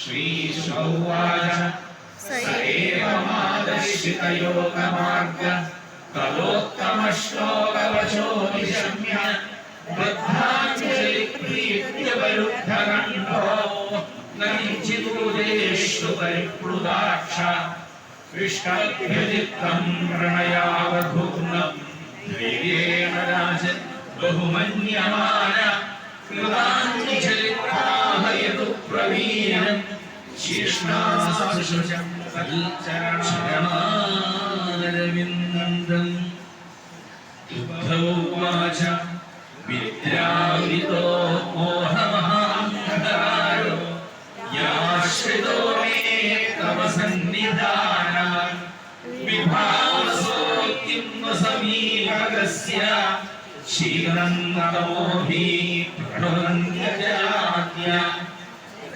श्रीशौवाच स एव मादर्शितयोगमार्ग तदोत्तमश्लोकवचो निशम्य बद्धाञ्जलिप्रीत्यवरुद्धकण्ठो न किञ्चिदूदेषु परिप्लुदाक्ष। विष्टभ्यजित्तं प्रणयावधूर्णम् धैर्येण राजन् बहुमन्यमान കൃഷ്ണ ശരണാരവിന്ദം ഉദ്ധവാച വിദ്രാവിതോ മോഹമഹാന്ധകാരോ യാശ്രിതോ മേ തവ സന്നിധാന വിഭാവസോ കിം സമീപകസ്യ ശീലം നമോഭി പ്രണവന്യ ജാത്യ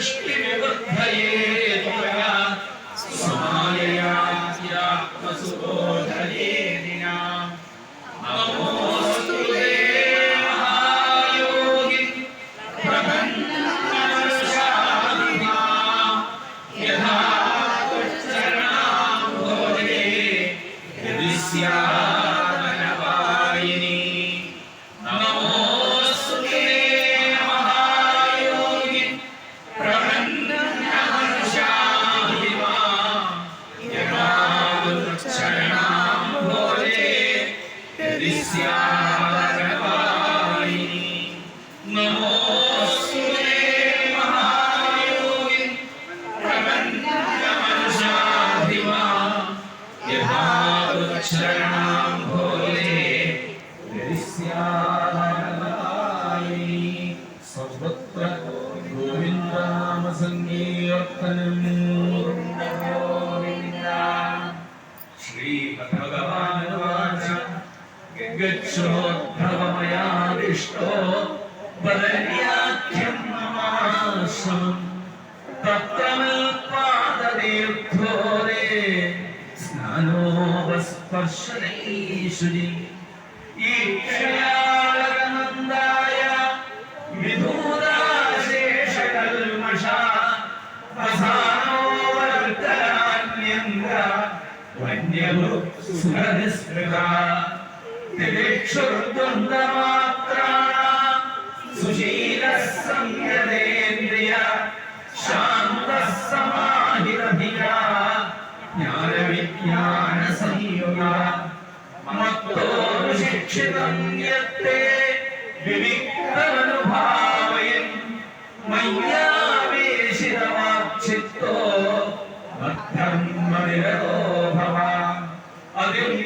സൃഷ്ടി വ്യവസ്ഥയെ शरणं भोले हरवायि सर्वत्र गोविन्दनामसङ्गीर्तनम् श्रीभगवानुवाच गच्छोद्भवमयादिष्टो സ്നാനോപസ്പർശനൈശ്വരി ഈക്ഷയാളകനന്ദായ വിധൂതാശേഷകൽമഷ വസാനോവർത്തനാന്യന്ത വന്യഭു സുഖനിസ്പൃഹ തിരിക്ഷുർദ്വന്ദ്വമാത്രാണ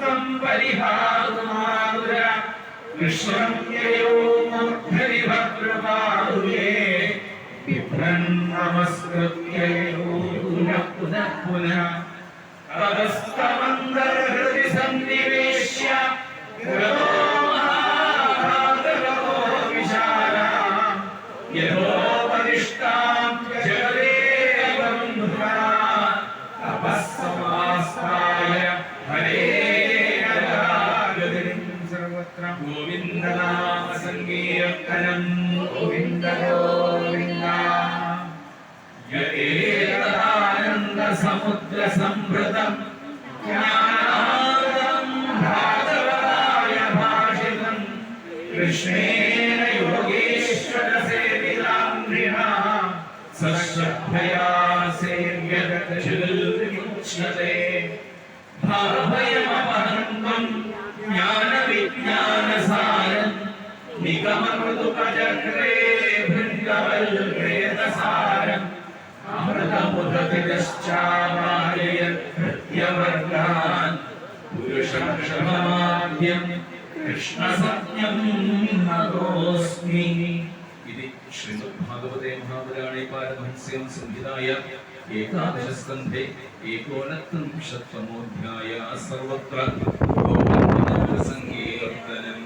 शक्नुवंस्तं परिहातुमातुर विश्रम्ययो मूर्धनिभद्रपादुये बिभ्रन् नमस्कृत्ययो पुनः पुनः पुनः ततस्तमन्दरहृदि सन्निवेश्य सर्वत्र गोविन्दनामसङ्गीर्तनम् गोविन्द गोविन्द यदेतदानन्दसमुद्रसम्भृतम् ज्ञानादम् भागवताय भाषितम् कृष्णेन योगेश्वरसेविताम् नृणा सश्रद्धया सेव्यगतशिल्विमुच्यते भावय നിഗമമൃദുപചക്രേ ഭൃംഗവൽവേദസാരം അമൃതമുദതിശ്ചാവായവർഗാൻ പുരുഷക്ഷമാദ്യം കൃഷ്ണസത്യം നതോസ്മി ഇത് ശ്രീമദ്ഭാഗവതേ മഹാപുരാണേ പാരമഹസ്യം സംഹിതായ ഏകാദശസ്കന്ധേ ഏകോനത്രിംശത്തമോധ്യായ സർവത്ര ഗോവിന്ദനാമസങ്കീർത്തനം